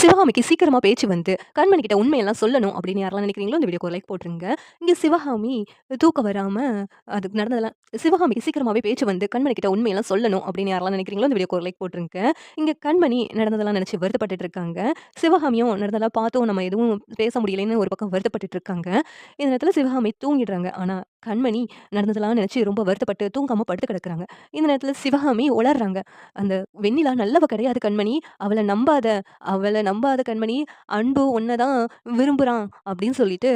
சிவகாமிக்கு சீக்கிரமாக பேச்சு வந்து, கண்மணி கிட்ட உண்மையெல்லாம் சொல்லணும் அப்படின்னு யாரெல்லாம் நினைக்கிறீங்களோ, இந்த வீடியோக்கு லைக் போட்டுருங்க. இங்கே சிவகாமி தூக்கம் வராமல் அதுக்கு நடந்ததெல்லாம் சிவகாமிக்கு சீக்கிரமாகவே பேச்சு வந்து, கண்மணி கிட்ட உண்மையெல்லாம் சொல்லணும் அப்படின்னு யாரெல்லாம் நினைக்கிறீங்களோ, இந்த வீடியோக்கு லைக் போட்டுருங்க. இங்கே கண்மணி நடந்ததெல்லாம் நினச்சி வருத்தப்பட்டு இருக்காங்க. சிவகாமியும் நடந்ததெல்லாம் பார்த்தோம் நம்ம எதுவும் பேச முடியலைன்னு ஒரு பக்கம் வருத்தப்பட்டு இருக்காங்க. இந்த நேரத்தில் சிவகாமி தூங்கிடுறாங்க. ஆனால் கண்மணி நடந்ததெல்லாம் நினச்சி ரொம்ப வருத்தப்பட்டு தூங்காமல் படுத்து கிடக்குறாங்க. இந்த நேரத்தில் சிவகாமி உளர்றாங்க. அந்த வெண்ணிலா நல்லவ கிடையாது கண்மணி. அவளை நம்பாத. அவளை நம்பாத கண்மணி. அன்பு ஒன்றை தான் விரும்புகிறான் அப்படின்னு சொல்லிட்டு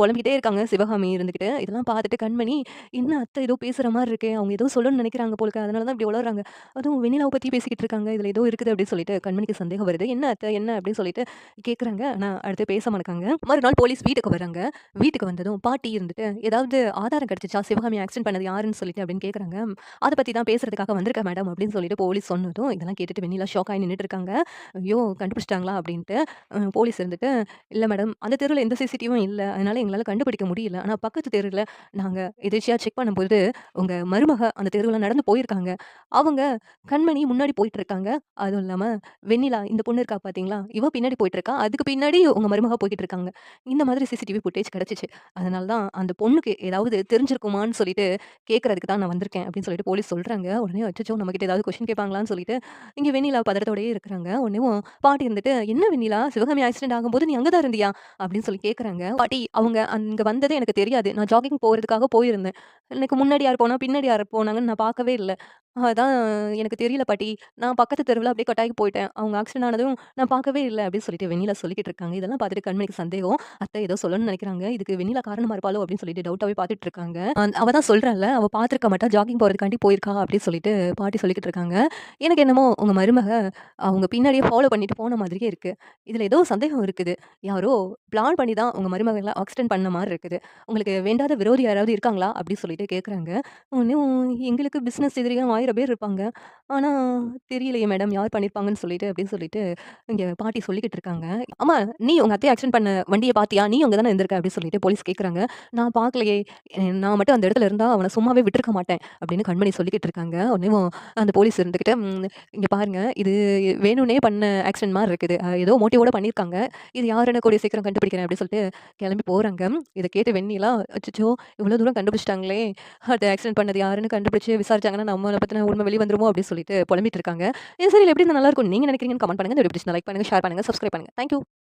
புலம்பிக்கிட்டே இருக்காங்க சிவகாமி இருந்துக்கிட்டு இதெல்லாம் பார்த்துட்டு கண்மணி, என்ன அத்தை ஏதோ பேசுகிற மாதிரி இருக்கு அவங்க ஏதோ சொல்லணும்னு நினைக்கிறாங்க போலுக்கு அதனால தான் இப்படி உளர்றாங்க. அதுவும் வெண்ணிலாவை பற்றி பேசிக்கிட்டு இருக்காங்க. இதில் ஏதோ இருக்குது அப்படின்னு சொல்லிட்டு கண்மணிக்கு சந்தேகம் வருது. என்ன அத்தை என்ன அப்படின்னு சொல்லிட்டு கேட்குறாங்க. ஆனால் அடுத்து பேச மாட்டாங்க மறுநாள் போலீஸ் வீட்டுக்கு வராங்க. வீட்டுக்கு வந்ததும் பாட்டி இருந்துட்டு, ஏதாவது ஆதாரம் கிடைச்சுச்சா? சிவகாமி ஆக்சிடென்ட் பண்ணது யாருன்னு சொல்லிட்டு அப்படின்னு கேட்குறாங்க. அதை பற்றி தான் பேசுறதுக்காக வந்திருக்கேன் மேடம் அப்படின்னு சொல்லிட்டு போலீஸ் சொன்னதும், இதெல்லாம் கேட்டுட்டு வெண்ணிலா ஷாக் ஆயி இருக்காங்க. ஐயோ! கண்டுபிடிச்சிட்டாங்களா அப்படின்ட்டு. போலீஸ் இருந்துட்டு, இல்லை மேடம் அந்த தெருவில் எந்த சிசிடிவியும் இல்லை அதனால எங்களால் கண்டுபிடிக்க முடியல. ஆனால் பக்கத்து தெருவில் நாங்கள் எதிர்ச்சியாக செக் பண்ணும்போது, உங்கள் மருமக அந்த தெருவில் நடந்து போயிருக்காங்க. அவங்க கண்மணி முன்னாடி போயிட்டு இருக்காங்க. அதுவும் இல்லாமல் வெண்ணிலா இந்த பொண்ணு இருக்கா பார்த்தீங்களா? இவ பின்னாடி போயிட்டு இருக்கா. அதுக்கு பின்னாடி உங்கள் மருமக போய்கிட்டு இருக்காங்க. இந்த மாதிரி சிசிடிவி ஃபுட்டேஜ் கிடச்சிச்சு அதனால தான் அந்த பொண்ணுக்கு ஏதாவது தெரிஞ்சிருக்குமான்னு சொல்லிட்டு கேட்கறதுக்கு தான் நான் வந்திருக்கேன் அப்படின்னு சொல்லிட்டு போலீஸ் சொல்கிறாங்க உடனே அச்சச்சோ! நம்மகிட்ட ஏதாவது கொஷின் கேட்பாங்களான்னு சொல்லிட்டு, இங்கே வெண்ணிலா பதறத்தோடயே இருக்கிறாங்க. உடனேவும் பாட்டி இருந்துட்டு, என்ன வெண்ணிலா சிவகாமி ஆக்சிடென்ட் ஆகும்போது நீ அங்கே தான் இருந்தியா? அப்படின்னு சொல்லி கேட்குறாங்க. பாட்டி அவங்க அங்கே வந்ததே எனக்கு தெரியாது. நான் ஜாகிங் போகிறதுக்காக போயிருந்தேன். எனக்கு முன்னாடி யார் போனால் பின்னாடி யார் போனாங்கன்னு நான் பார்க்கவே இல்லை அதான் எனக்கு தெரியல பாட்டி. நான் பக்கத்து தெருவுல அப்படியே கட்டாயி போயிட்டேன். அவங்க ஆக்சிடென்ட் ஆனதும் நான் பார்க்கவே இல்ல அப்படின்னு சொல்லிட்டு வெண்ணிலா சொல்லிக்கிட்டு இருக்காங்க. இதெல்லாம் பார்த்துட்டு கண்மணிக்கு சந்தேகம். அத்தை ஏதோ சொல்லணும்னு நினைக்கிறாங்க. இதுக்கு வெண்ணிலா காரணமா இருப்பாளோ அப்படின்னு சொல்லிட்டு டவுட்டாவே பார்த்துட்டு இருக்காங்க. அ அவ தான் சொல்றால்ல, அவ பார்த்துருக்க மாட்டா ஜாகிங் போறதுக்காண்டி போயிருக்கா அப்படின்னு சொல்லிட்டு பாட்டி சொல்லிக்கிட்டு இருக்காங்க. எனக்கு என்னமோ உங்க மருமக அவங்க பின்னாடியே ஃபாலோ பண்ணிட்டு போன மாதிரியே இருக்கு. இதுல ஏதோ சந்தேகம் இருக்குது. யாரோ பிளான் பண்ணி தான் உங்க மருமகள ஆக்சிடென்ட் பண்ண மாரி இருக்குது. உங்களுக்கு வேண்டாத விரோதி யாராவது இருக்காங்களா? அப்படின்னு சொல்லிட்டு கேட்குறாங்க. ஒன்னும் எங்களுக்கு பிசினஸ் எதிரியா ஆயிரம் பேர் இருப்பாங்க. ஆனால் தெரியலையே மேடம் யார் பண்ணியிருப்பாங்கன்னு சொல்லிட்டு அப்படின்னு சொல்லிட்டு இங்கே பாட்டி சொல்லிக்கிட்டு இருக்காங்க. அம்மா நீ உங்கள் அத்தையை ஆக்சிடென்ட் பண்ண வண்டியை பார்த்தியா? நீ அங்கே தானே இருந்திருக்க அப்படின்னு சொல்லிட்டு போலீஸ் கேட்குறாங்க. நான் பார்க்கலையே. நான் மட்டும் அந்த இடத்துல இருந்தால் அவனை சும்மாவே விட்டுருக்க மாட்டேன் அப்படின்னு கண்மணி சொல்லிக்கிட்டு இருக்காங்க. உடனேவும் அந்த போலீஸ் இருந்துக்கிட்டு இங்கே பாருங்கள் இது வேணும்னே பண்ண ஆக்சிடென்ட் மாதிரி இருக்குது. ஏதோ மோட்டிவோட பண்ணியிருக்காங்க. இது யாருன்னு கூடிய சீக்கிரம் கண்டுபிடிக்கிறேன் அப்படின்னு சொல்லிட்டு கிளம்பி போகிறாங்க இதை கேட்டு வெண்ணிலா, அச்சோ இவ்வளோ தூரம் கண்டுபிடிச்சிட்டாங்களே அது ஆக்சிடென்ட் பண்ணது யாருன்னு கண்டுபிடிச்சி விசாரிச்சாங்கன்னா, நம்மள பத்தின உண்மை வெளியே வந்துருமோ அப்படின்னு சொல்லிட்டு புலம்பிட்டு இருக்காங்க. இந்த சீரியல் எப்படி நல்லா இருக்கும் நீங்க நினைக்கிறீங்கன்னு கமெண்ட் பண்ணுங்க. இந்த வீடியோ லைக் பண்ணுங்க, ஷேர் பண்ணுங்கள் சப்ஸ்கிரைப் பண்ணுங்கள் தேங்க்யூ